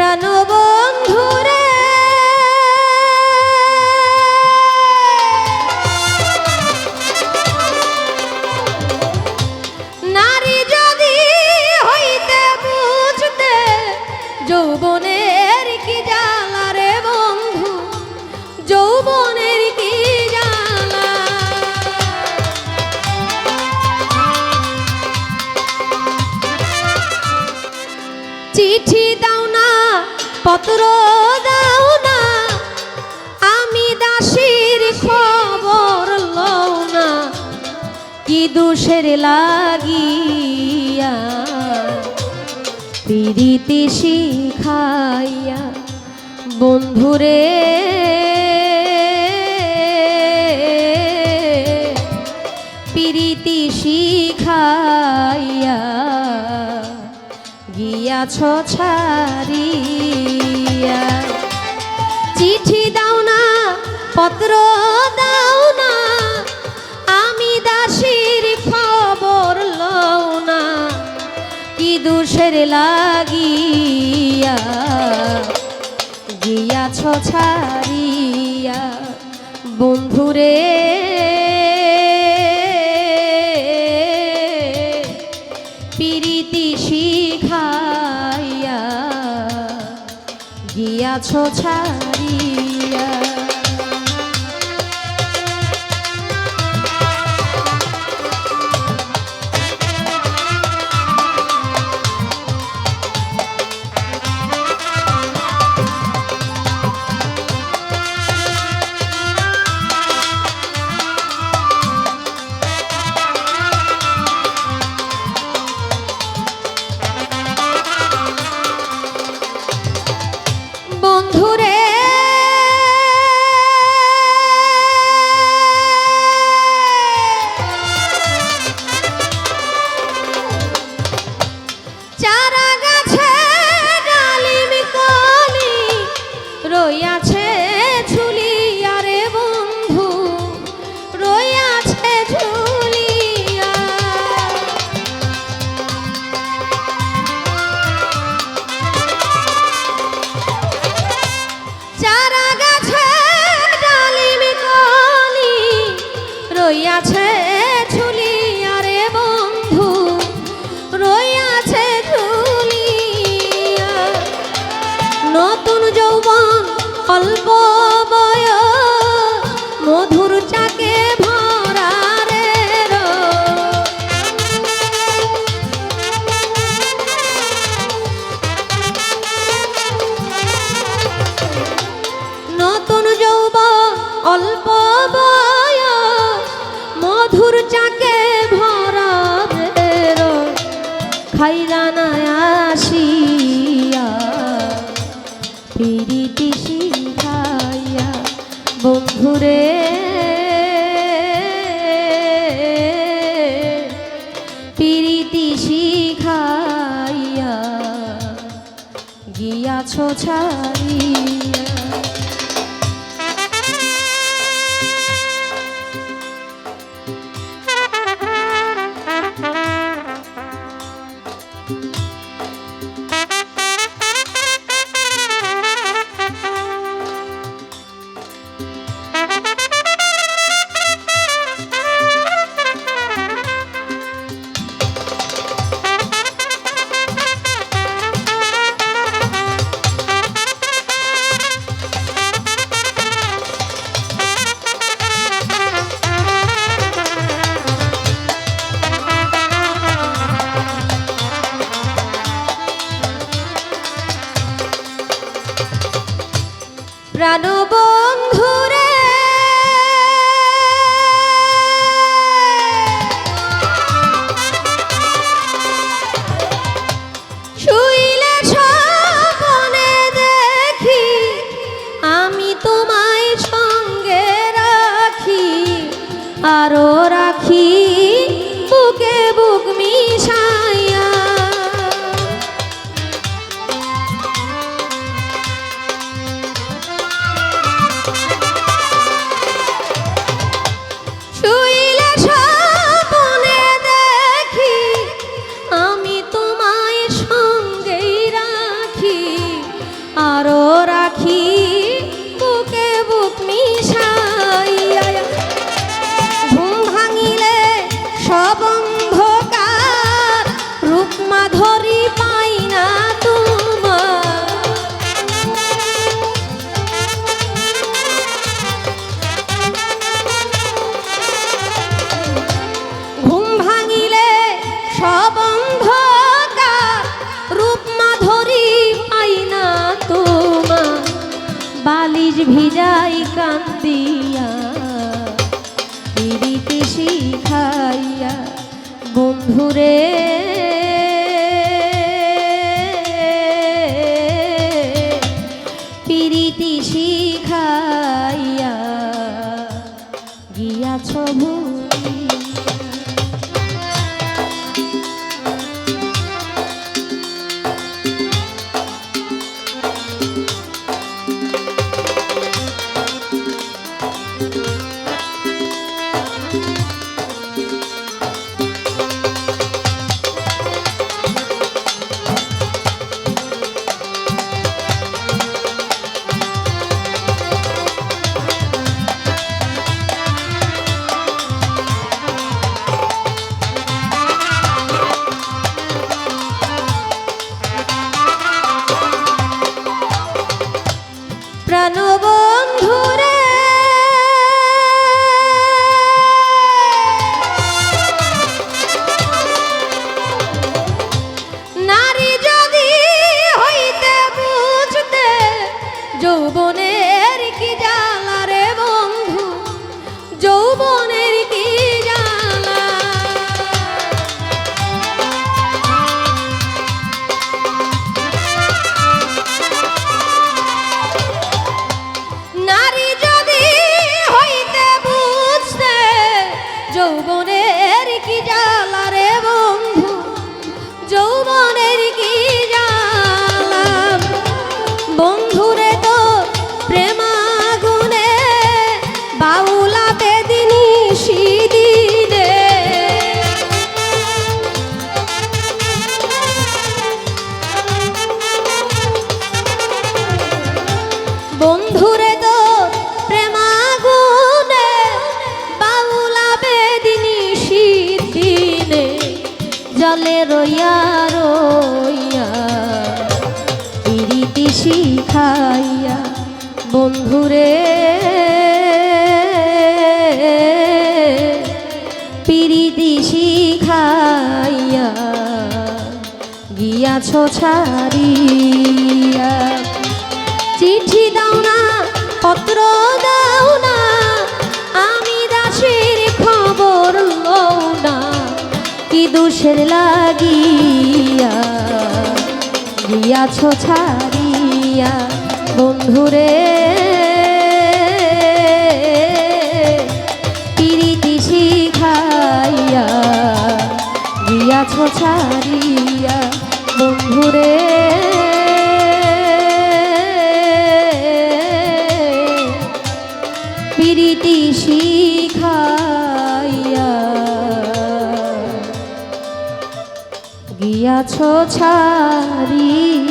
I pranubo দোষের লাগিয়া পিড়িতে শিখাইয়া বন্ধুরে প্রীতি শিখাইয়া গিয়াছ ছ বন্ধুরে। পিরিতি শিখাইয়া গিয়াছ ছা রতন যৌবন অল্প বয় মধুর চাকে ঘুরে পিরিতি শিখাইয়া গিয়াছ ছাড়। aduh. ভিজাই কান্দিয়া পিড়িতে শিখাইয়া বন্ধুরে। পিরিতি শিখাইয়া গিয়াছ ভুলিয়া কি জ্বালা? গিয়াছ ছাড়িয়া। চিঠি দাও না, পত্র দাও না, আমি দাসের খবর লও না, কি দোষের লাগিয়া। গিয়াছ ছাড়িয়া, বন্ধুরে। পিরিতি শিখাইয়া গিয়াছ ছাড়িয়া। বন্ধুরে পিরিতি শিখাইয়া গিয়াছ ছাড়িয়া